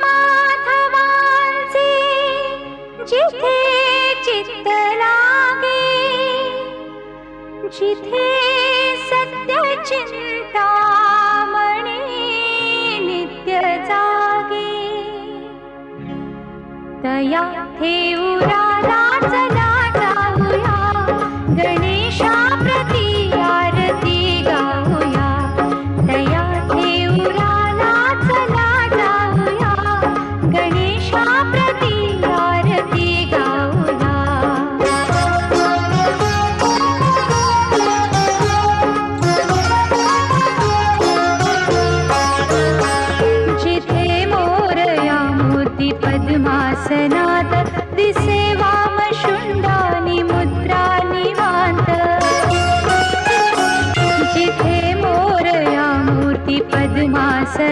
माधवांचे जिथे चित्त सत्य चिंतामणी नित्य जागे। तया ठेवूया लाचला िथे मोरया मूति पद्मासनात् दिसे वामशुण्डानि मुद्रानि मान्त। जिथे मोरया मूर्ति पद्मासन